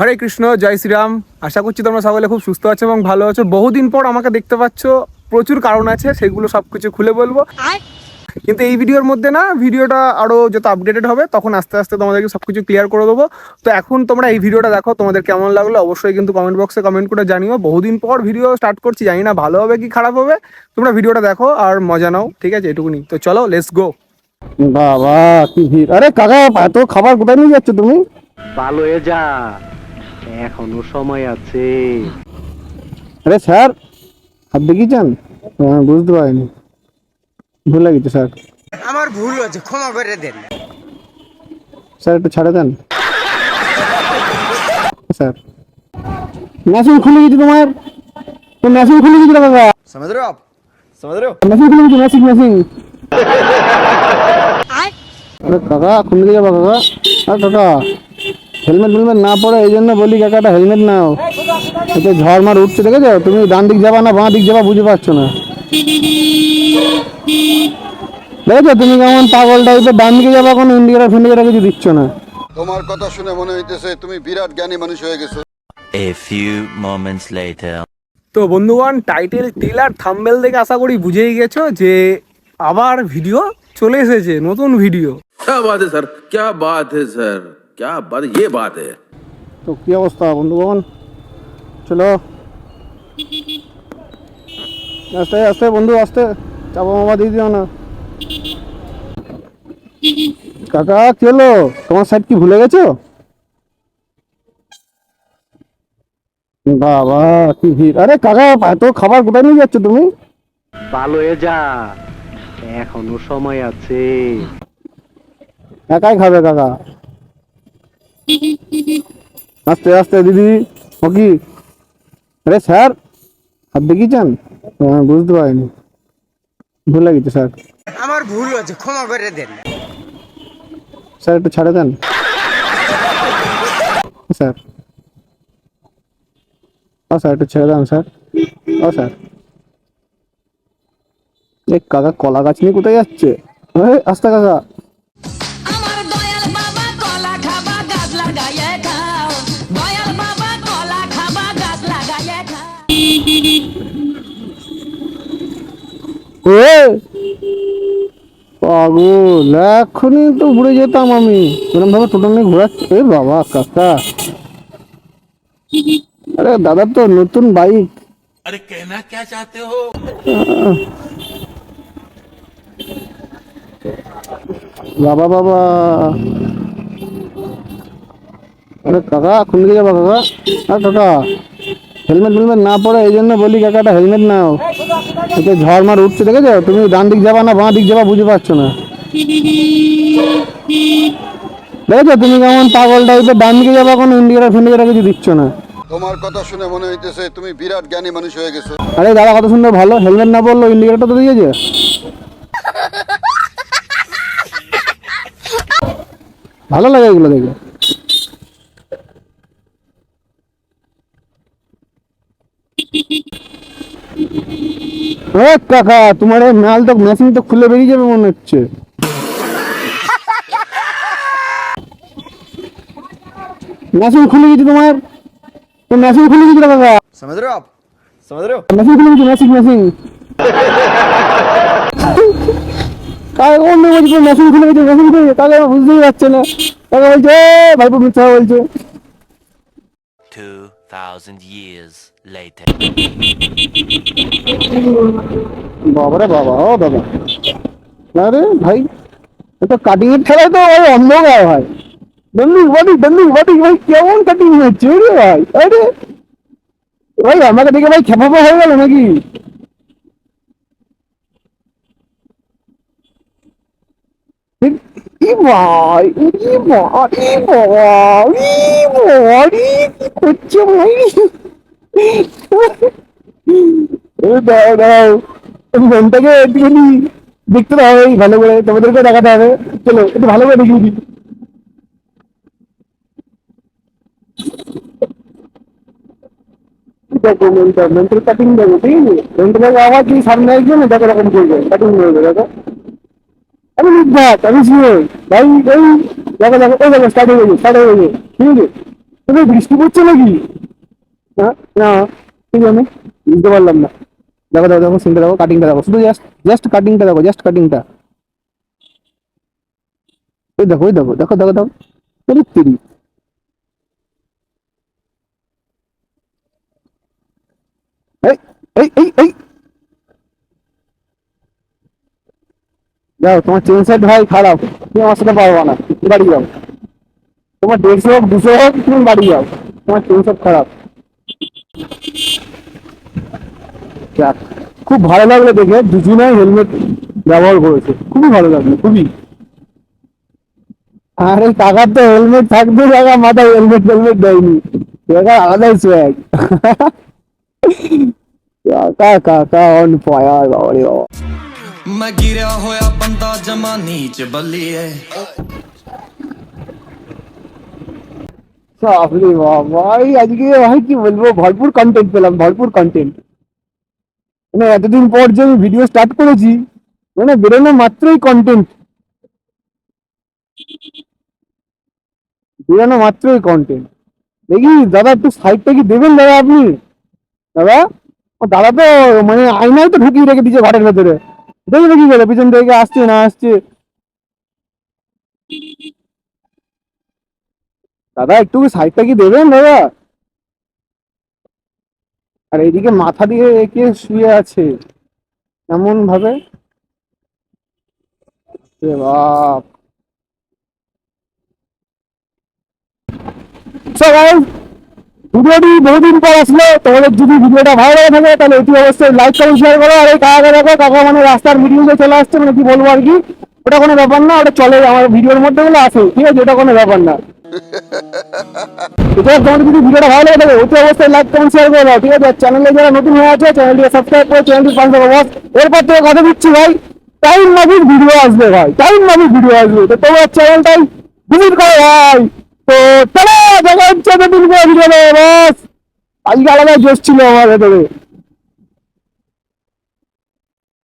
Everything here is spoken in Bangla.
হরে কৃষ্ণ জয় শ্রীরাম। আশা করছি তোমরা সকলে খুব সুস্থ আছো এবং ভালো আছো। বহুদিন পর আমাকে দেখতে পাচ্ছ প্রচুর কারণ আছে সেগুলো সব কিছু খুলে বলব। কিন্তু এই ভিডিওর মধ্যে না ভিডিওটা আরও যত আপডেটেড হবে তখন আস্তে আস্তে তোমাদেরকে সব কিছু ক্লিয়ার করে দেবো। তো এখন তোমরা এই ভিডিওটা দেখো তোমাদের কেমন লাগল অবশ্যই কিন্তু কমেন্ট বক্সে কমেন্ট করে জানিও। বহুদিন পর ভিডিও স্টার্ট করছি জানি না ভালো হবে কি খারাপ হবে। তোমরা ভিডিওটা দেখো আর মজা নাও ঠিক আছে? এটুকুনি। তো চলো লেটস গো বাবা কি ভিড়। আরে কাকা এত খাবার কোথায় নিয়ে যাচ্ছ তুমি? ভালো হয়ে যা। এখনো সময় আছে আরে স্যার হাত দেখিয়েছেন হ্যাঁ বুঝতে পারিনি ভুল লাগিছে স্যার আমার ভুল হয়েছে ক্ষমা করে দেন স্যার একটু ছাড়ে দেন স্যার মেশিন খুলে গেছে তোমার তো মেশিন খুলে গেছে রে বাবা समझ रहे हो आप समझ रहे हो মেশিন খুলে গেছে মেশিন মেশিন আরে কাকা খুলে দিয়ে যাবা কাকা আর কাকা হেলমেট হেলমেট না পরে এই জন্য বলি কাকাটা হেলমেট নাও এতে ঝড় মার উঠছে দেখেছো তুমি ডান দিক যাবা না বাঁ দিক যাবা বুঝতে পারছো না দেখেছো তুমি কেমন পাগল টাইপের ডান দিকে যাবা কোনো ইন্ডিকেটার ফিন্ডিকেটার কিছু দিচ্ছ না তোমার কথা শুনে মনে হইতেছে তুমি বিরাট জ্ঞানী মানুষ হয়ে গেছো A few moments later. তো বন্ধুগণ টাইটেল টিলার থাম্বেল দেখে আশা করি বুঝেই গেছো যে আবার ভিডিও চলে এসেছে নতুন ভিডিও क्या बात है सर क्या बात है सर क्या बात ये बात है তো কি অবস্থা বন্ধুগণ চলো আস্তে আস্তে বন্ধু আস্তে চাপা মামা দিয়ে দিও না কাকা কি হলো তোমার সাইড কি ভুলে গেছো বাবা কি ভিড় আরে কাকা এত খাবার কোথায় নিয়ে যাচ্ছ তুমি ভালো হয়ে যা এখনো সময় আছে একাই খাবে কাকা আস্তে আস্তে দিদি ও কি আরে স্যার হাত দেখিয়েছেন? বুঝতে পারিনি। ভুল লাগিছে স্যার। আমার ভুল হয়েছে ক্ষমা করে দেন। স্যার একটু ছাড়ে দেন। স্যার। ও স্যার একটু ছেড়ে দেন স্যার। ও স্যার। এই কাকা কলা গাছ নিয়ে কোথায় যাচ্ছে? আস্তে কাকা। পাগল এখনই তো ঘুরে যেতাম আমি এরকম ভাবে টোটাল নিয়ে ঘোরাচ্ছি এ বাবা কাকা আরে দাদা তো নতুন বাইক আরে কেনা কে চাতে হো বাবা বাবা আরে কাকা কোন দিকে যাবা কাকা আরে কাকা হেলমেট হেলমেট না পড়ে এই জন্য বলি কাকাটা হেলমেট নাও এতে ঝড় মার উঠছে দেখেছ? তুমি ডান দিক যাবা না বাঁ দিক যাবা বুঝতে পারছ না। দেখেছ? তুমি কেমন পাগল টাইপের ডান দিকে যাবা কোনো ইন্ডিকেটার ফিন্ডিকেটার কিছু দিচ্ছ না। তোমার কথা শুনে মনে হইতেছে তুমি বিরাট জ্ঞানী মানুষ হয়ে গেছো। আরে দাদা কত সুন্দর ভালো। হেলমেট না বলল ইন্ডিকেটার তো দিয়েছে। ভালো লাগে এগুলো দেখে। এ কাকা তোমার এই মাল তো মেশিন তো খুলে বেরিয়ে যাবে মনে হচ্ছে মেশিন খুলে গেছে তোমার তো মেশিন খুলে গেছে রে কাকা समझ रहे हो आप समझ रहे हो মেশিন খুলে গেছে মেশিন মেশিন কাকা অন্য বলছে মেশিন খুলে গেছে মেশিন খুলে গেছে কাকা বুঝতেই পারছে না কাকা বলছে "এ, ভাইপো মিথ্যা বলছে 2,000 years later. বাবারে বাবা ও বাবা। আরে ভাই এটা কাটিং এর খেলায় তো ভাই অন্ধকার ভাই বন্ধু বাটি বন্ধু বাটি ভাই কেমন কাটিং হচ্ছে রে ভাই? আরে ভাই আমাকে দেখে ভাই খেপাপা হয়ে গেল নাকি? ই ভাই ই ভাই ভাই ভাই কি করছে ভাই? এ দাও দাও। মনটাকে একটুখানি দেখতে হবে ভালো করে। তোমাদেরকে দেখাতে হবে। চলো, একটু ভালো করে দেখিয়ে দিই। দেখো মনটা মনটার কাটিং দেখো, ঠিক আছে? মনটা আবার কি সামনে আসবে না দেখো, এরকম করবে। কাটিং করবে দেখো। আমি নির্ঘাত আমি শিওর ভাই এই দেখো দেখো, ওই দেখো স্টার্ট হয়ে গেছে স্টার্ট হয়ে গেছে। ঠিক আছে তোকে বৃষ্টি পড়ছে নাকি? না ঠিক জানি বুঝতে পারলাম না। দেখো দেখো দেখো সিনটা দেখো কাটিংটা দেখো। শুধু জাস্ট জাস্ট কাটিংটা দেখো জাস্ট কাটিংটা ওই দেখো ওই দেখো দেখো দেখো দেখো। তেরি এই এই এই এই যাও, তোমার চেন সেট ভাই খারাপ, তুমি আমার সাথে পারবা না বাড়ি যাও। তোমার দেড়শো হোক, দুশো হোক, তুমি বাড়ি যাও, তোমার চেন সেট খারাপ। খুব ভালো লাগল দেখে, দুজনেই হেলমেট ব্যবহার করেছে, খুবই ভালো লাগল, খুবই। আরে, কাকার তো হেলমেট থাকবে, কাকা মাথায় হেলমেট হেলমেট দেয়নি। কাকা আলাদাই সোয়াগ কাকা কাকা অন ফায়ার বাবা রে বাবা। ਮੈਂ ਗਿਰਿਆ ਹੋਇਆ ਬੰਦਾ ਜਮਾ ਨੀਚ ਬੱਲੀਏ বাপরে বাবা এই আজকে ভাই কি বলবো ভরপুর কন্টেন্ট পেলাম ভরপুর কন্টেন্ট মানে এতদিন পর যে আমি ভিডিও স্টার্ট করেছি মানে বেরোনো মাত্রই কন্টেন্ট বেরোনো মাত্রই কন্টেন্ট দেখি দাদা একটু সাইডটা কি দেবেন দাদা আপনি দাদা ও দাদা তো মানে আয়নায় তো ঢুকিয়ে রেখে দিয়েছে ঘরের ভেতরে দেখি দেখি গেলে পিছন থেকে আসছে না আসছে? দাদা একটু সাইডটা কি দেবেন, দাদা? আর এইদিকে মাথা দিয়ে একে শুয়ে আছে? এমন ভাবে বাপ। So ভিডিওটি বহুদিন পর আসলো তোমাদের যদি ভিডিওটা ভালো লাগে থাকে, তাহলে এটি অবশ্যই লাইক কমেন্ট শেয়ার করো, আর এই কাকা দেখো, কাকা মানে রাস্তার ভিডিওতে চলে আসছে মানে কি বলব আর কি? ওটা কোনো ব্যাপার না, ওটা চলে, আমার ভিডিওর মধ্যে গুলো আসে ঠিক আছে? ওটা কোনো ব্যাপার না। যদি ভিডিওটা থাকে অবশ্যই করে ঠিক আছে? চ্যানেলে নতুন করে চ্যানেলটি এরপর দিচ্ছি, ভাই টাইম ভিডিও আসবে, ভাই টাইম মাফিক ভিডিও আসবে। তো তোমার চ্যানেলটাই ভিজিট করো, ভাই। তো চলো দেখা হচ্ছে নতুন করে ভিডিও বস আজকে আলাদা জোশ ছিল আমার ভেতরে